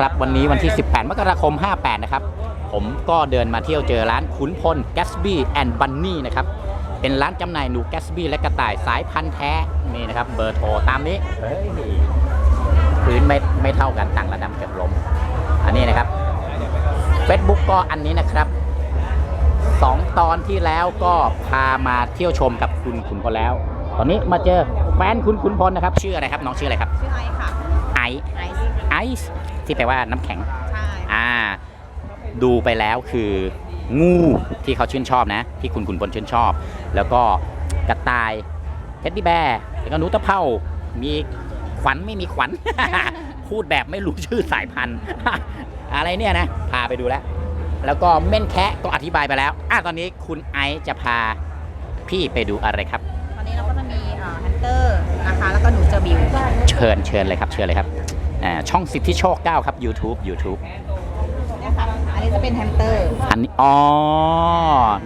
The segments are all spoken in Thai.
ครับวันนี้วันที่ 18 มกราคม 58 นะครับ ผมก็เดินมาเที่ยวเจอร้านขุนพล Gatsby and Bunny นะครับ เป็นร้านจำหน่ายหนู Gatsby และกระต่ายสายพันธุ์แท้ นี่นะครับ เบอร์โทรตามนี้เฮ้ยพื้นไม่ไม่เท่ากันต่างระดับเกือบล้ม อันนี้นะครับ Facebook ก็อันนี้นะครับสองตอนที่แล้วก็พามาเที่ยวชมกับคุณขุนพลแล้ว ตอนนี้มาเจอแฟนคุณขุนพลนะครับ ชื่ออะไรครับ น้องชื่ออะไรครับ ชื่อไอซ์ค่ะ ไอไอซ์ ไอซ์ที่แปลว่าน้ำแข็ง ใช่อ่า ดูไปแล้วคืองูที่เขาชื่นชอบนะ ที่คุณขุนพลชื่นชอบ แล้วก็กระต่ายเท็ดดี้แบร์แล้วก็หนูตะเภามีขวัญไม่มีขวัญ พูดแบบไม่รู้ชื่อสายพันธุ์ อะไรเนี่ยนะ พาไปดูแล้ว แล้วก็เม่นแคะก็อธิบายไปแล้วอะตอนนี้คุณไอซ์จะพาพี่ไปดูอะไรครับ ตอนนี้เราก็จะมีฮันเตอร์นะคะ แล้วก็หนูเจอบิว เชิญเชิญเลยครับ เชิญเลยครับอ่า ช่องสิทธิโชค9ครับ YouTube YouTube เนี่ยค่ะอันนี้จะเป็นแฮมสเตอร์อันนี้อ๋อ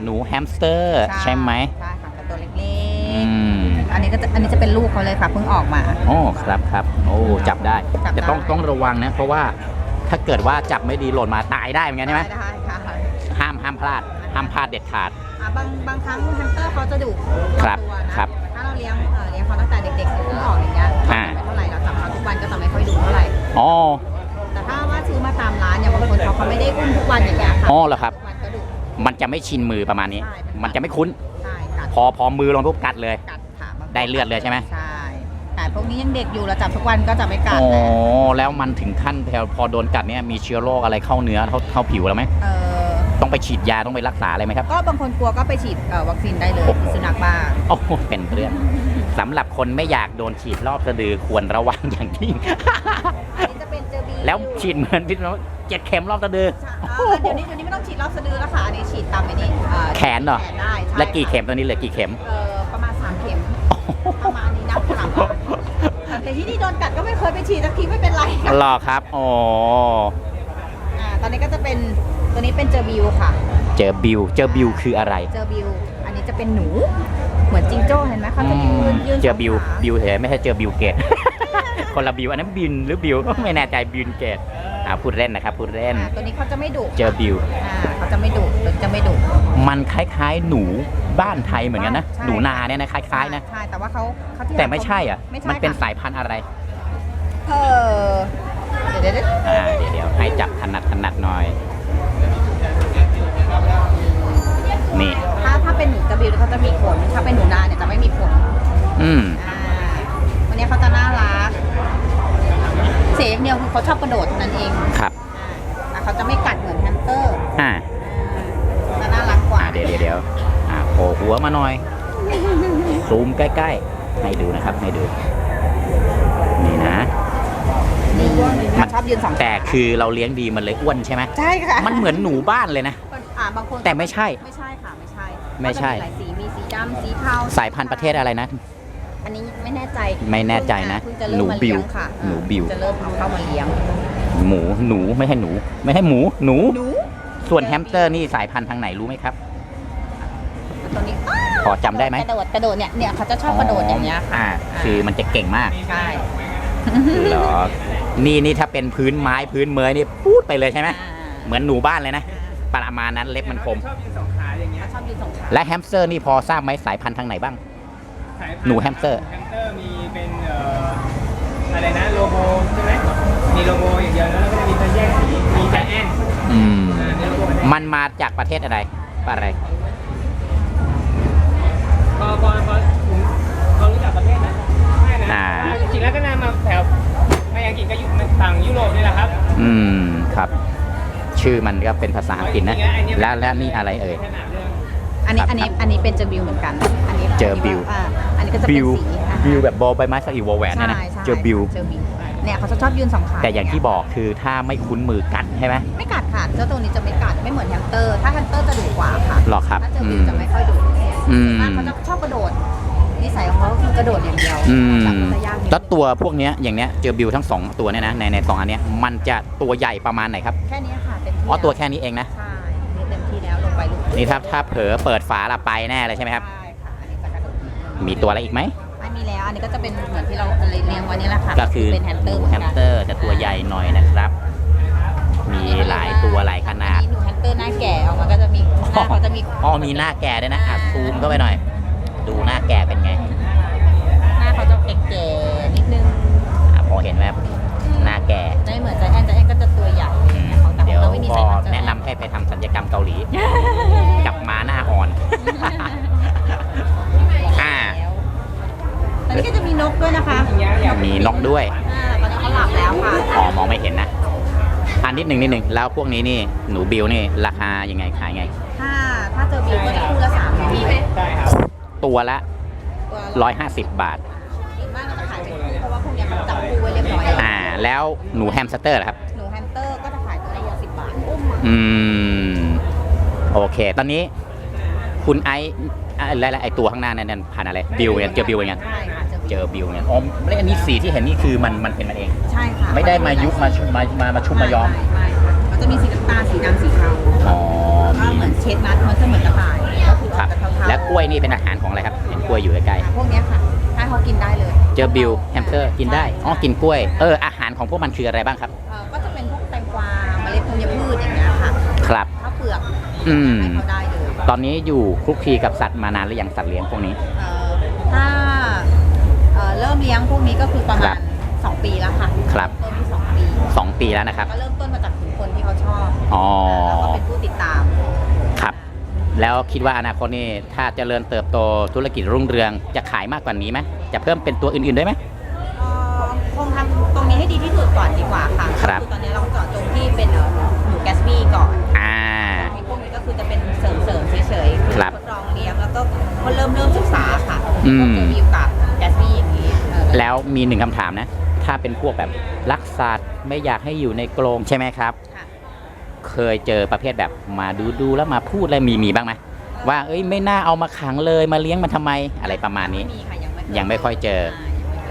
หนูแฮมสเตอร์ใช่ไหมใช่ค่ะเป็นตัวเล็อืกมๆอันนี้ก็จะอันนี้จะเป็นลูกเขาเลยค่ะเพิ่งออกมา โอ้ครับครับโอ้จับได้จับได้แต่ต้องต้องระวังนะ เพราะว่าถ้าเกิดว่าจับไม่ดีหล่นมาตายได้เหมือนกันใช่ไหมได้ค่ะห้ามห้ามพลาดห้ามพลาดเด็ดขาด อะบางบางครั้งแฮมสเตอร์เขาจะดุครับตัวนะครับถ้าเราเลี้ยงเอ่อเลี้ยงเขาตั้งแต่เด็กๆเพิ่งออกอย่างเงี้ยอ่าไม่เท่าไหร่เราจับเขาทุกวันก็จะไม่ค่อยดุเท่าไหร่ อ๋อ แต่ถ้าว่าซื้อมาตามร้าน เนี่ยบางคนเขาเขาไม่ได้อุ้มทุกวันอย่างเงี้ยค่ะอ๋อเหรอครับ ทุกวันก็ดุ มันจะไม่ชินมือประมาณนี้ ใช่ มันจะไม่คุ้น ใช่กัดพอพอมือลงปุ๊บกัดเลย กัดค่ะบางคนได้เลือดเลยใช่ไหม ใช่แต่พวกนี้ยังเด็กอยู่เราจับทุกวันก็จะไม่กัดอ๋อ นะแล้วมันถึงขั้นแถวพอโดนกัดเนี่ยมีเชื้อโรคอะไรเข้าเนื้อเข้าเข้าผิวแล้วไหม เออต้องไปฉีดยาต้องไปรักษาอะไรไหมครับ ก็บางคนกลัวก็ไปฉีดเอ่อวัคซีนได้เลยโอ้โหสุนัขบ้าโอ้โหเป็นเรื่องสำหรับคนไม่อยากโดนฉีดรอบสะดือควรระวังอย่างยิ่ง อันนี้จะเป็นเจอบีแล้วฉีดเหมือนพี่น้อง เจ็ดเข็มรอบสะดือใช่เอ่อเดี๋ยวนี้เดี๋ยวนี้ไม่ต้องฉีดรอบสะดือแล้วค่ะ อันนี้ฉีดตามไปนี่เอ่อแขนเหรอ แขนได้ใช่และกี่เข็มตอนนี้เหลือกี่เข็ม เออประมาณสามเข็ม ประมาณนี้นับหลังแต่ที่นี่โดนกัดก็ไม่เคยไปฉีดสักทีไม่เป็นไรค่ะรอครับ อ๋อ อ่าตอนนี้ก็จะเป็นตัวนี้เป็นเจอบิวค่ะ เจอบิว เจอบิวคืออะไร เจอบิว อันนี้จะเป็นหนู เหมือนจิงโจ้เห็นไหมเขาจะยืนยืนเจอบิว สงขาบิวเหรอไม่ใช่เจอบิวเกต คนละบิว อันนั้นบินหรือบิว ไม่แน่ใจบินเกตอ่าพูดเล่นนะครับ พูดเล่น อ่าตัวนี้เขาจะไม่ดุเจอบิว อ่าเขาจะไม่ดุตัวนี้จะไม่ดุ มันคล้ายๆ หนูบ้านไทยเหมือนกันนะ ใช่ หนูนาเนี่ยนะคล้ายๆนะ ใช่แต่ว่าเขาเขาที่แต่ไม่ใช่อะ ไม่ใช่มันเป็นค่ะสายพันธุ์อะไร เออเดี๋ยวเดี๋ยวเดี๋ยวอ่า เดี๋ยวเดี๋ยวให้จับถนัดถนัดหน่อย นี่ ถ้าถ้าเป็นหนูกระบิวเขาจะมีขนถ้าเป็นหนูนาเนี่ยจะไม่มีขน อืม อ่าวันนี้เขาจะน่ารัก เสียอย่าง เดียวคือเขาชอบกระโดดเท่านั้นเองครับอ่าแต่เขาจะไม่กัดเหมือนแฮมสเตอร์อ่าอ่าจะน่ารักกว่า อ่าเดี๋ยวเดี๋ยวเดี๋ยวอ่าโผล่หัวมาหน่อย ซูมใกล้ๆ ให้ดูนะครับ ให้ดู นี่นะ นี่มันชอบยืนสองขาแต่คือเราเลี้ยงดีมันเลยอ้วนใช่ไหมใช่ค่ะมันเหมือนหนูบ้านเลยนะอ่าบางคนแต่ไม่ใช่ ไม่ใช่ค่ะ ไม่ใช่ไม่ใช่ก็จะหลายสี มีสีดำสีเทาสายพันธุ์ประเทศอะไรนะ อันนี้ไม่แน่ใจไม่แน่ใจนะเพิ่งจะเริ่หนูมมาบิเลี้วยงค่ะหนูบิว จะเริ่มเอาเข้ามาเลี้ยง หมูหนูไม่ให้หนู ไม่ให้หมูหนู หนูส่วนแฮมสเตอร์นี่สายพันธุ์ทางไหนรู้ไหมครับ ตัวนี้พอจำได้ไหมกระโดดกระโดดเนี่ยเนี่ยเขาจะชอบกระโดดอย่างเงี้ยค่ะอ่าคือมันจะเก่งมากใช่เหรอนี่นี่ถ้าเป็นพื้นไม้พื้นเมยนี่พูดไปเลยใช่ไหมอ่าเหมือนหนูบ้านเลยนะประมาณนั้นเล็บมันคม ชอบยืนสองขาอย่างเงี้ย เขาชอบยืนสองขาและแฮมสเตอร์นี่พอทราบไหมสายพันธุ์ทางไหนบ้าง สายพัธุ์หนูแฮมสเตอร์ แฮมสเตอร์มีเป็นเอ่ออะไรนะโลโบใช่ไหมมีโลโบอย่างเดียวแล้วก็จะมีตัวแยกสีมีใจแอนอืม อ่ามีโลโบอันนี้มันมาจากประเทศอะไรอะไร พอพอพอผมเขารู้จักประเทศนะไม่นะอ่า จริงๆแล้วก็นำมาแถวไม่อังกฤษก็อยู่ต่างยุโรปนี่แหละครับอืมครับ ชื่อมันก็เป็นภาษาอังกฤษนะ แล้วแล้วนี่อะไรเอ่ยขนาดเรื่องอันนี้ครับอันนี้อันนี้เป็นเจอบิวเหมือนกัน อันนี้เจอบิวอ่าอันนี้ ก็จะเป็บินวสีอ่าบิวแบบบอใบไม้สอีวอลแหวนเนี่ยนะใช่ใช่เจอบิว เจอบิวเนี่ยเขาจะชอบยืนสองขาแต่อย่างที่บอกคือถ้าไม่คุ้นมือกัดใช่ไหมไม่กัดค่ะเจ้าตัวนี้จะไม่กัดไม่เหมือนแฮมสเตอร์ ถ้าแฮมสเตอร์จะดุกว่าค่ะ หรอครับ ถ้าเจออืบิวมจะไม่ค่อยดุอืมถ้าเขาจะชอบกระโดด นิสัยของเขาคือกระโดดอย่างเดียวอืมจับจะยากนิดแล้วตัวพวกเนี้ยอย่างเนี้ยเจอบิวทั้งสองตัวเนี่ยนะในในสองอันเนี้ยมันจะตัวใหญ่ประมาณไหนครับแค่นี้ค่ะเต็มที่อ๋อตัวล้แค่นี้เองนะ ใช่นี่เต็มที่แล้วลงไปลูกนี่ถ้าถ้าเผลอเปิดฝาละไปแน่เลยใช่ไหมครับ ใช่ มีตัวอะไรอีกไหมไม่มีแล้ว อันนี้ก็จะเป็นเหมือนที่เราเลี้ยงไว้นี่แหละค่ะก็คือเป็นแฮมสเตอร์แฮมสเตอร์แต่ตัวใหญ่หน่อยนะครับ มีหลายตัวหลายขนาดหนูแฮมสเตอร์หน้าแก่ออกมาก็จะมีหน้าเขาจะมีอ๋อมีหน้าแก่ด้วยนะอะซูมเข้าไปหน่อย ดูหน้าแก่เป็นไง หน้าเขาจะแก่ๆนิดนึงอะพอเห็นไหมหน้าแก่ไม่เหมือนใจแอนใจแอนก็จะตัวใหญ่เดี๋ยวก็แนะนำให้ไปทำสัญญกรรมเกาหลี กลับมาหน้าอ นนิดหนึ่งนิดหนึ่งแล้วพวกนี้นี่หนูบิวนี่ราคายังไงขายไง ถ้าถ้าเจอบิวก็จะคู่ละสามร้อยใช่ครับตัวละ ตัวละ150 บาทส่วนมากก็จะขายเป็นคู่เพราะว่าพวกเนี้ยเขาจับคู่ไว้เรียบร้อยแล้วอ่า แล้วหนูแฮมสเตอร์ล่ะครับ หนูแฮมสเตอร์ก็จะขายตัวละหกสิบบาทอืม โอเค ตอนนี้คุณไอซ์อะไรอะไรไอตัวข้างหน้านั่นนั่นพันธุ์อะไรบิวเนี่ยเจอบิวยังใช่ค่ะ เจอบิวเนี่ยอ๋อแล้วอันนี้สีที่เห็นนี่คือมันมันเป็นมันเอง ใช่ค่ะไม่ได้มายุบมาชุบมามามาชุบมาย้อมไไม่ค่ะมันจะมีสีน้ำตาลสีดำสีเทาอ๋อก็เหมือนเชดนัทมันจะเหมือนกระต่ายก็คือครับจะเทาๆแล้วกล้วยนี่เป็นอาหารของอะไรครับเห็นกล้วยอยู่ใกล้พวกเนี้ยค่ะถ้าเขากินได้เลยๆเจอบิวแฮมสเตอร์กินได้อ๋อกินกล้วยเอออาหารของพวกมันคืออะไรบ้างครับ เอ่อก็จะเป็นพวกแตงกวาเมล็ดธัญพืชอย่างเงี้ยค่ะครับ ข้าวเปลือกอืม ให้เขาได้เลยตอนนี้อยู่คลุกคลีกับสัตว์มานานหรือยังสัตว์เลี้ยงพวกนี้ เอ่อถ้า เอ่อเริ่มเลี้ยงพวกนี้ก็คือประคมารัณบ2 ปีแล้วค่ะครับต้นที่สองปี2ปีแล้วนะครับ ก็เริ่มต้นมาจากกลุ่มคนที่เขาชอบอ๋อ แล้วก็เป็นผู้ติดตามครับ แล้วคิดว่าอนาคตนี่ถ้าเจริญเติบโตธุรกิจรุ่งเรืองจะขายมากกว่านี้ไหมจะเพิ่มเป็นตัวอื่นๆได้ไหม เอ่อคงทำตรงนี้ให้ดีที่สุดก่อนดีกว่าค่ะครับ ก็อตอนนี้เราเจาะจงที่เป็นเอ่อหนูแกสบี้ก่อนอ่ามีพวกนี้ก็คือจะเป็นเสริมๆเฉยๆครับทดลองเลี้ยงแล้วก็ก็เริ่มเริ่มศึกษาค่ะอืมพวกเจอวิวกั มีหนึ่งคำถามนะ ถ้าเป็นพวกแบบรักสัตว์ไม่อยากให้อยู่ในกรงใช่ไหมครับ ค่ะเคยเจอประเภทแบบมาดูดูๆแล้วมาพูดอะไรมีมีบ้างไหมว่าเอ้ยไม่น่าเอามาขังเลยมาเลี้ยงมันทำไมอะไรประมาณนี้ ไม่มีค่ะยังไม่ยังไม่ค่อยเจอ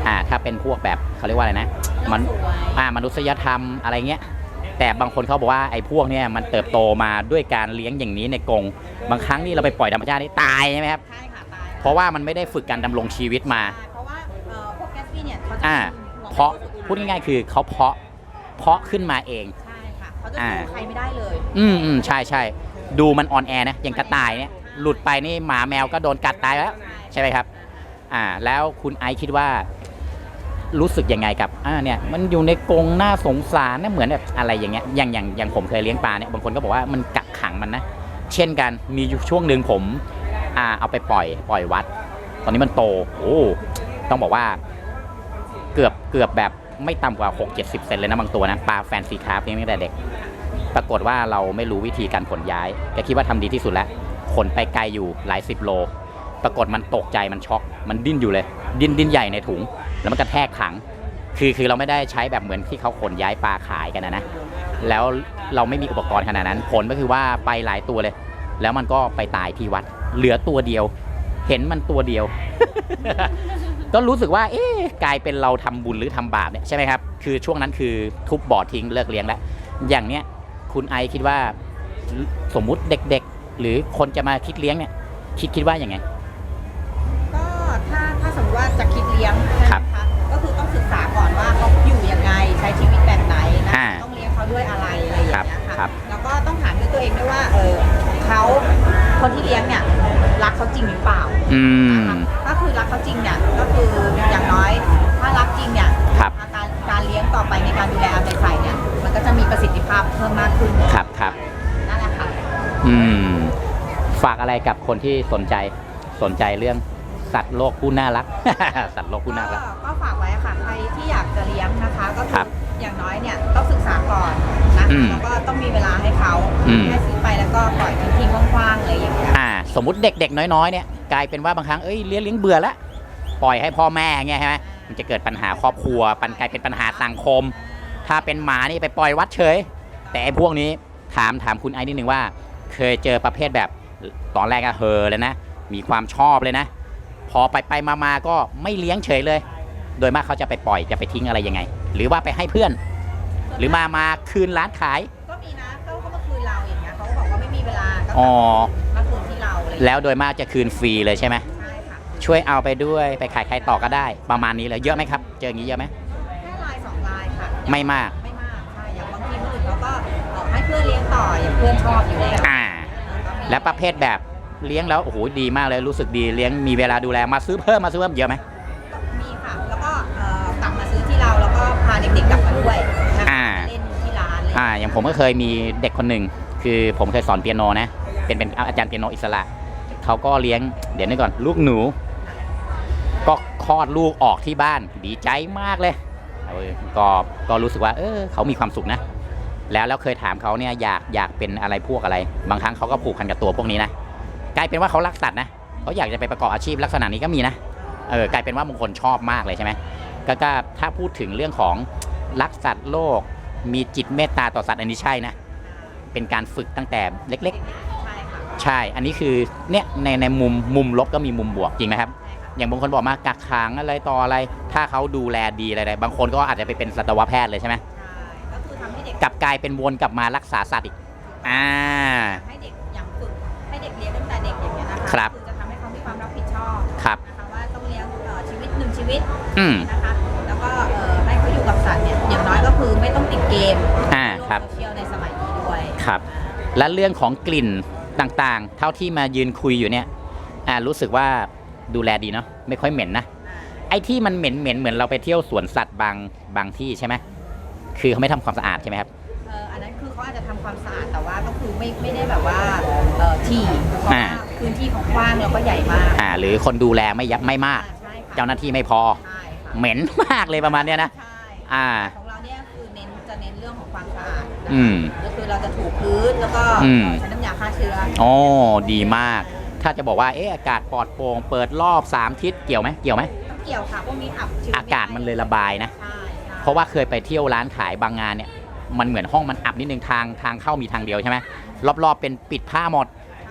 อ่าถ้าเป็นพวกแบบเขาเรียกว่าอะไรนะ มันสวยอ่ามนุษยธรรมอะไรเงี้ย แต่บางคนเขาบอกว่าไอ้พวกเนี้ยมันเติบโตมาด้วยการเลี้ยงอย่างนี้ในกรงบางครั้งนี่เราไปปล่อยธรรมชาตินี่ตายใช่ไหมครับ ใช่ค่ะตายเพราะว่ามันไม่ได้ฝึกการดำรงชีวิตมา ใช่ อ่าหัวเพาะพูดง่ายๆ คือเขาเพาะเพาะขึ้นมาเอง ใช่ค่ะเขาจะอ่าสู้ใครไม่ได้เลยอืมอืมใช่ใช่ดูมันออนแอร์นะอย่างกระต่ายเนี่ยหลุดไปนี่หมาแมวก็โดนกัดตายแล้ว ใช่ไหมครับ อ่า แล้วคุณไอซ์คิดว่า รู้สึกยังไงกับอ่าเนี่ย มันอยู่ในกรงน่าสงสารนะเหมือนแบบอะไรอย่างเงี้ยอย่างอย่างอย่างผมเคยเลี้ยงปลาเนี่ยบางคนก็บอกว่ามันกักขังมันนะเช่นกันมีอยู่ช่วงหนึ่งผมอ่าเอาไปปล่อย ปล่อยวัด ตอนนี้มันโตโอ้ต้องบอกว่า เกือบเกือบแบบไม่ต่ำกว่า 6 70 เซนเลยนะบางตัวนะปลาแฟนซีคราฟเลี้ยงตั้งแต่เด็ก ปรากฏว่าเราไม่รู้วิธีการขนย้ายแกคิดว่าทำดีที่สุดแล้วขนไปไกลอยู่หลายสิบโล ปรากฏมันตกใจมันช็อก มันดิ้นอยู่เลย ดิ้นดิ้นใหญ่ในถุง แล้วมันกระแทกถัง คือคือเราไม่ได้ใช้แบบเหมือนที่เขาขนย้ายปลาขายกันนะนะแล้วเราไม่มีอุปกรณ์ขนาดนั้น ผลก็คือว่าไปหลายตัวเลย แล้วมันก็ไปตายที่วัด เหลือตัวเดียว เห็นมันตัวเดียว ก็รู้สึกว่าเอ๊ะกลายเป็นเราทำบุญหรือทำบาปเนี่ยใช่ไหมครับคือช่วงนั้นคือทุบบ่อทิ้งเลิกเลี้ยงแล้ว อย่างเนี้ยคุณไอคิดว่าสมมุติเด็กๆ หรือคนจะมาคิดเลี้ยงเนี่ยคิดคิดว่าอย่างไงก็ถ้าถ้าสมมติว่าจะคิดเลี้ยงครับนะคะก็คือต้องศึกษาก่อนว่าเขาอยู่ยังไงใช้ชีวิตแบบไหนนะอ่าต้องเลี้ยงเขาด้วยอะไรอะไรอย่างเงี้ยครัค่ะบแล้วก็ต้องถามด้วยตัวเองด้วยว่าเออเขาคนที่เลี้ยงเนี่ยรักเขาจริงหรือเปล่าอืมนะคะ มฝากอะไรกับคนที่สนใจสนใจเรื่องสัตว์โลกผู้น่ารัก สัตว์โลกผู้น่ารัก ก็ก็ฝากไว้ค่ะใครที่อยากจะเลี้ยงนะคะ ก็คืครัอบอย่างน้อยเนี่ยต้องศึกษาก่อนนะอืมแล้วก็ต้องมีเวลาให้เขาอืม แค่ซื้อไปแล้วก็ปล่อยทิ้งๆว่างๆเลยอย่างเงี้ยอ่า สมมุติเด็ก ๆ น้อยๆเนี่ยกลายเป็นว่าบางครั้งเอ้ยเลี้ยงเลี้ยงเบื่อละปล่อยให้พ่อแม่เงี้ยใช่ไหมมันจะเกิดปัญหาครอบครัวปันกลายเป็นปัญหาสังคม ถ้าเป็นหมานี่ไปปล่อยวัดเฉย แต่ไอ้พวกนี้ถามถามคุณไอ้นิดนึงว่า เคยเจอประเภทแบบตอนแรกอะเฮอเลยนะ มีความชอบเลยนะ พอไปไปมามาก็ไม่เลี้ยงเฉยเลย โดยมากเขาจะไปปล่อยจะไปทิ้งอะไรยังไง หรือว่าไปให้เพื่อน หรือมามาคืนร้านขาย ก็มีนะเขาเขามาคืนเราอย่างเงี้ยเขาก็บอกว่าไม่มีเวลาก็อ๋อ มาคืนที่เราอะไรอย่างเงี้ยแล้วโดยมากจะคืนฟรีเลยใช่ไหมใช่ค่ะช่วยเอาไปด้วยไปขายใครต่อก็ได้ ประมาณนี้เลยเยอะไหมครับ เจออย่างนี้เยอะไหมแค่ลายสองลายค่ะ ไม่มาก ไม่มากใช่อย่างบางทีคนอื่นเขาก็เอาให้เพื่อนเลี้ยงต่ออย่างเพื่อนชอบอยู่แล้วอ่าก็มี และประเภทแบบเลี้ยงแล้วโอ้โหดีมากเลยรู้สึกดีเลี้ยงมีเวลาดูแลมาซื้อเพิ่มมาซื้อเพิ่มเยอะไหมมีค่ะ แล้วก็เอ่อกลับมาซื้อที่เราแล้วก็พาเด็กๆกลับมาด้วยนะคะอ่า มาเล่นที่ร้านเลยอ่าอย่างผมก็เคยมีเด็กคนหนึ่งคือผมเคยสอนเปียโนนะ เป็นเป็นอาจารย์เปียโนอิสระเขาก็เลี้ยงเดี๋ยวนี้ก่อนลูกหนู ก็คลอดลูกออกที่บ้านดีใจมากเลยเออก็ก็รู้สึกว่า เออเขามีความสุขนะ แล้วแล้วเคยถามเขาเนี่ยอยากอยากเป็นอะไรพวกอะไร บางครั้งเขาก็ผูกพันกับตัวพวกนี้นะกลายเป็นว่าเขารักสัตว์นะเขาอยากจะไปประกอบอาชีพลักษณะนี้ก็มีนะเออกลายเป็นว่าบางคนชอบมากเลยใช่ไหมก็ก็ถ้าพูดถึงเรื่องของรักสัตว์โลก มีจิตเมตตาต่อสัตว์อันนี้ใช่นะเป็นการฝึกตั้งแต่เล็กใช่ค่ะๆใช่ อันนี้คือเนี่ยในในมุมมุมลบก็มีมุมบวกจริงไหมครับใช่ค่ะอย่างบางคนบอกมากักขังอะไรต่ออะไร ถ้าเขาดูแลดีอะไรๆบางคนก็อาจจะไปเป็นสัตวแพทย์เลยใช่ไหมใช่ ก็คือทำให้เด็กกลับกลายเป็นวนกลับมารักษาสัตว์อีกอ่า ให้เด็กอย่างฝึกให้เด็กเลี้ยงตั้งแต่เด็กอย่างเงี้ยนะคะครับคือจะทำให้เขามีความรับผิดชอบครับนะคะว่าต้องเลี้ยงเอ่อชีวิตหนึ่งชีวิตอืม นะคะแล้วก็เอ่อให้เขาอยู่กับสัตว์เนี่ยอย่างน้อยก็คือไม่ต้องติดเกมอ่าโลกครับ โซเชียลในสมัยนี้ด้วยครับ และเรื่องของกลิ่นต่างๆ เท่าที่มายืนคุยอยู่เนี่ยอ่ารู้สึกว่าดูแลดีเนาะไม่ค่อยเหม็นนะ ไอ้ที่มันเหม็นเหม็นๆเหมือนเราไปเที่ยวสวนสัตว์บางบางที่ใช่ไหม คือเขาไม่ทำความสะอาดใช่ไหมครับ เอ่ออันนั้นคือเขาอาจจะทำความสะอาดแต่ว่าก็คือไม่ไม่ได้แบบว่าเอ่อที่เพราะอ่าว่า พื้นที่ของกว้างแล้วก็ใหญ่มากอ่าหรือคนดูแลไม่ยับไม่มาก ใช่ค่ะเจ้าหน้าที่ไม่พอ ใช่ค่ะเหม็นมากเลยประมาณเนี้ยนะ ใช่อ่า ของเราเนี่ยคือเน้นจะเน้นเรื่องของความสะอาดนะคะอืมก็คือเราจะถูพื้นแล้วก็อืม ใช้น้ำยาฆ่าเชื้ออ๋อดีมาก ถ้าจะบอกว่าเอ๊ะอากาศปลอดโปร่งเปิดรอบ 3 ทิศเกี่ยวไหมเกี่ยวไหมต้องเกี่ยวค่ะพวกนี้อับชื้นอากาศมันเลยระบายนะ ใช่ใช่ เพราะว่าเคยไปเที่ยวร้านขายบางงานเนี่ยมันเหมือนห้องมันอับนิดนึงทางทางเข้ามีทางเดียวใช่ไหมรอบๆเป็นปิดผ้าหมด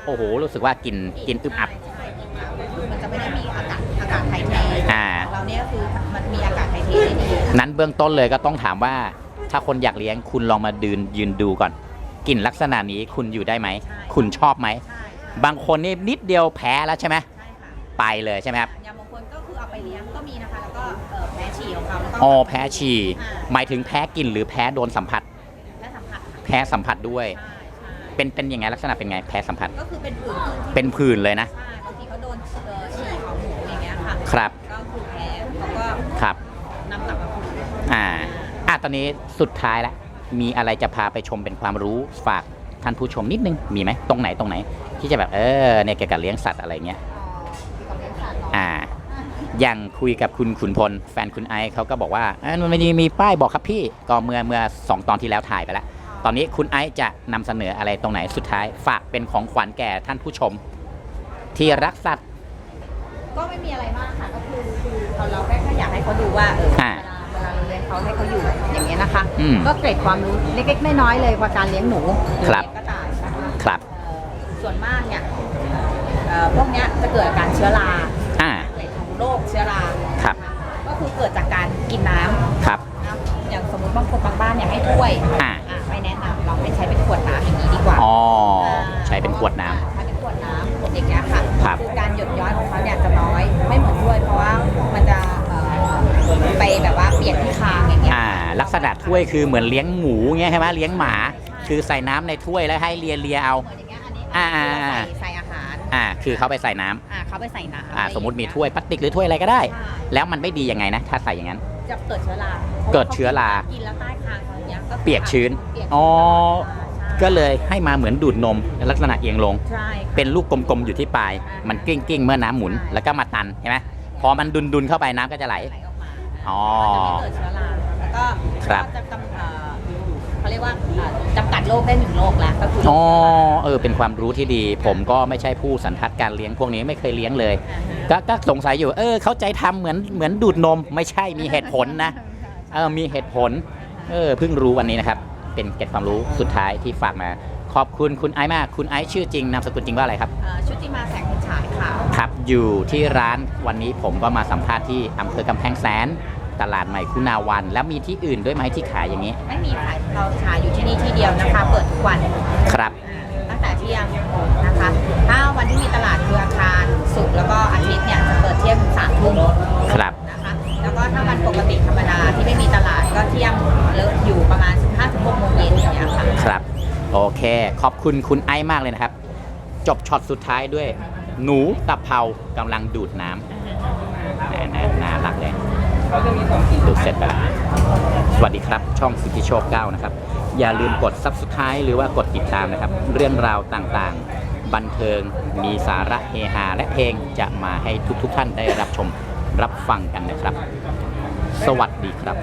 โอ้โห รู้สึกว่ากลิ่นกลิ่นอึบอับใช่กลิ่นอับคือมันจะไม่ได้มีอากาศอากาศไทยเทอ่า ของเราเนี่ยคือมันมีอากาศไทยเทได้ดีนั้นเบื้องต้นเลยก็ต้องถามว่าถ้าคนอยากเลี้ยงคุณลองมาดืนยืนดูก่อนกลิ่นลักษณะนี้คุณอยู่ได้ไหม คุณชอบไหม ใช่ใช่บางคนนี่นิดเดียวแพ้แล้วใช่ไหมใช่ค่ะไปเลยใช่ไหมครับอย่างบางคนก็คือเอาไปเลี้ยงก็มีนะคะ แล้วก็เอ่อแพ้ฉี่ข องเขาแล้วก็อ๋อแพ้ฉี่หมายถึงแพ้กลิ่นหรือแพ้โดนสัมผัส และสัมผัสค่ะแพ้สัมผัสด้วย ใช่ใช่เป็นเป็นยังไงลักษณะเป็นไงแพ้สัมผัส ก็คือเป็นผื่นขึ้นที่เป็นผื่นเลยนะ ใช่บางทีเขาโดนเอ่อฉี่ของหมูอย่างเงี้ยค่ะครับ ก็คือแพ้เขาก็ครับ นำกลับมาคืนอ่าอะตอนนี้สุดท้ายแล้วมีอะไรจะพาไปชมเป็นความรู้ฝากท่านผู้ชมนิดนึงมีไหมตรงไหนตรงไหน ที่จะแบบเออเนี่ยเกี่ยวกับเลี้ยงสัตว์อะไรเงี้ย อ๋อที่กับเลี้ยงสัตว์เนาะ อ่า อย่างคุยกับคุณขุนพล แฟนคุณไอซ์เขาก็บอกว่าเอ้ยมันมีมีป้ายบอกครับพี่ก็เมื่อเมื่อสองตอนที่แล้วถ่ายไปแล้ว ตอนนี้คุณไอซ์จะนำเสนออะไรตรงไหนสุดท้าย ฝากเป็นของขวัญแก่ท่านผู้ชม ที่รักสัตว์ ก็ไม่มีอะไรมากค่ะก็คือคือเราเราแค่แค่อยากให้เขาดูว่าเออเวอ่าลาเวลาเราเลี้ยงเขาให้เขาอยู่อย่างเงี้ยนะคะ อืมก็เกร็ดความรู้เล็กๆน้อยๆเลยว่าการเลี้ยงหนูหรือครับ เลี้ยงกระต่ายนะคะ ครับ เอ่อส่วนมากเนี่ยเอ่อพวกเนี้ยจะเกิดอาการเชื้อรา โรคเชื้อราครับก็คือเกิดจากการกินน้ำครับนะอย่างสมมติบางคนบางบ้านเนี่ยให้ถ้วยอ่า อะไม่แนะนำเราให้ใช้เป็นขวดน้ำอย่างนี้ดีกว่าอ๋อ ใช้เป็นขวดน้ำอ่าใช้เป็นขวดน้ำอย่างเงี้ยค่ะครับอการหยดย้อยของเขาเนี่ยจะน้อยไม่เหมือนถ้วยเพราะว่ามันจะเอ่อไปแบบว่าเปียกที่คางอย่างเงี้ยอ่า ลักษณะถ้วยคือเหมือนเลี้ยงหมูเงี้ยใช่ไหมเลี้ยงหมา คือใส่น้ำในถ้วยแล้วให้เลียเลียเอา เหมือนอย่างเงี้ยอันนี้อ่าคือเราอ่า ใส่ใส่อาหาร อ่า คือเขาไปใส่น้ำอ่า เขาไปใส่น้ำอ่าสมมติมีถ้วยพลาสติกหรือถ้วยอะไรก็ได้ ใช่แล้วมันไม่ดียังไงนะ ถ้าใส่อย่างนั้น จะเกิดเชื้อราเกิดเชื้อรากินแล้วใต้คางเขาอย่างเงี้ยก็คือเปียกชื้นเปียกอ๋อใช่ก็เลยให้มาเหมือนดูดนมลักษณะเอียงลง ใช่ค่ะ เป็นลูกกลมๆอยู่ที่ปลาย มันกลิ้งกิ้งๆเมื่อน้ำหมุนใช่แล้วก็มาตันใช่ไหมพอมันดุนดุนๆเข้าไปน้ำก็จะไหล ไหลออกมาอ๋อมันจะไม่เกิดเชื้อราแล้วก็ครับ ก็จะกำเอ่อ เขาเรียกว่าเอ่อจำกัดโรคได้หนึ่งโรคแล้วก็คือโรคอ๋อเชื้อราเออเป็นความรู้ที่ดี ผมก็ไม่ใช่ผู้สันทัดการเลี้ยงพวกนี้ไม่เคยเลี้ยงเลย ก็ก็สงสัยอยู่ เออ เข้าใจทำเหมือนเหมือนดูดนมไม่ใช่มีเหตุผลนะเออมีเหตุผลเออเพิ่งรู้วันนี้นะครับ เป็นเกร็ดความรู้สุดท้ายที่ฝากมา ขอบคุณคุณไอซ์มากคุณไอซ์ชื่อจริงนามสกุลจริงว่าอะไรครับเอ่อชุติมาแสงคุณฉายค่ะ ครับอยู่ที่ร้านวันนี้ผมก็มาสัมภาษณ์ที่อำเภอกำแพงแสน ตลาดใหม่คุณาวัน แล้วมีที่อื่นด้วยไหมที่ขายอย่างนี้ ไม่มีขายเราขายอยู่ที่นี่ที่เดียวนะคะ เปิดทุกวันครับ ตั้งแต่เที่ยงนะคะถ้าวันที่มีตลาดคืออาคารศุกร์แล้วก็อาทิตย์เนี่ยจะเปิดเที่ยงถึงสามทุ่มครับ นะคะ แล้วก็ถ้าวันปกติธรรมดาที่ไม่มีตลาดก็เที่ยงเลิกอยู่ประมาณ15-16โมงเย็นอย่างเงี้ยค่ะ ครับ โอเค ขอบคุณคุณไอซ์มากเลยนะครับ จบช็อตสุดท้ายด้วย หนูตะเภากำลังดูดน้ำน่าน่าน่ารักเลย ดูเสร็จไปแล้วสวัสดีครับ ช่องสิทธิโชคเก้านะครับ อย่าลืมกด Subscribe หรือว่ากดติดตามนะครับ เรื่องราวต่างๆ บันเทิง มีสาระเฮฮาและเพลงจะมาให้ทุกๆท่านได้รับชมรับฟังกันนะครับ สวัสดีครับ